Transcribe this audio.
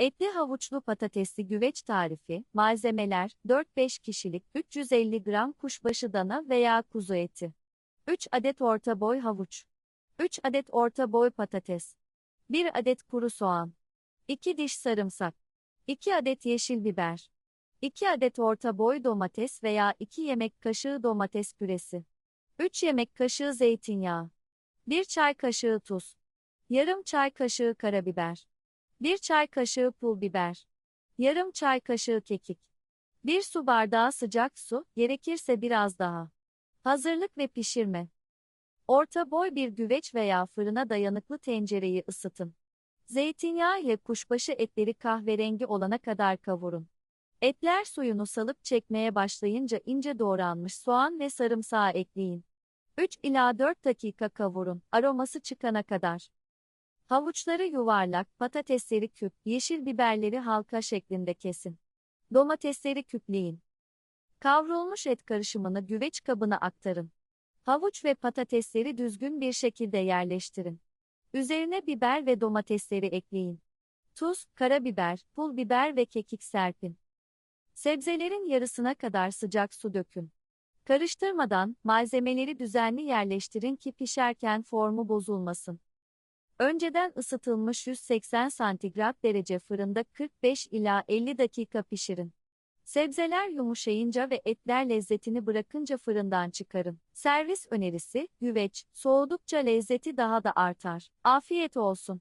Etli havuçlu patatesli güveç tarifi, malzemeler, 4-5 kişilik 350 gram kuşbaşı dana veya kuzu eti. 3 adet orta boy havuç. 3 adet orta boy patates. 1 adet kuru soğan. 2 diş sarımsak. 2 adet yeşil biber. 2 adet orta boy domates veya 2 yemek kaşığı domates püresi. 3 yemek kaşığı zeytinyağı. 1 çay kaşığı tuz. Yarım çay kaşığı karabiber. 1 çay kaşığı pul biber. Yarım çay kaşığı kekik. 1 su bardağı sıcak su, gerekirse biraz daha. Hazırlık ve pişirme. Orta boy bir güveç veya fırına dayanıklı tencereyi ısıtın. Zeytinyağı ile kuşbaşı etleri kahverengi olana kadar kavurun. Etler suyunu salıp çekmeye başlayınca ince doğranmış soğan ve sarımsağı ekleyin. 3 ila 4 dakika kavurun, aroması çıkana kadar. Havuçları yuvarlak, patatesleri küp, yeşil biberleri halka şeklinde kesin. Domatesleri küpleyin. Kavrulmuş et karışımını güveç kabına aktarın. Havuç ve patatesleri düzgün bir şekilde yerleştirin. Üzerine biber ve domatesleri ekleyin. Tuz, karabiber, pul biber ve kekik serpin. Sebzelerin yarısına kadar sıcak su dökün. Karıştırmadan malzemeleri düzenli yerleştirin ki pişerken formu bozulmasın. Önceden ısıtılmış 180 santigrat derece fırında 45 ila 50 dakika pişirin. Sebzeler yumuşayınca ve etler lezzetini bırakınca fırından çıkarın. Servis önerisi, güveç, soğudukça lezzeti daha da artar. Afiyet olsun.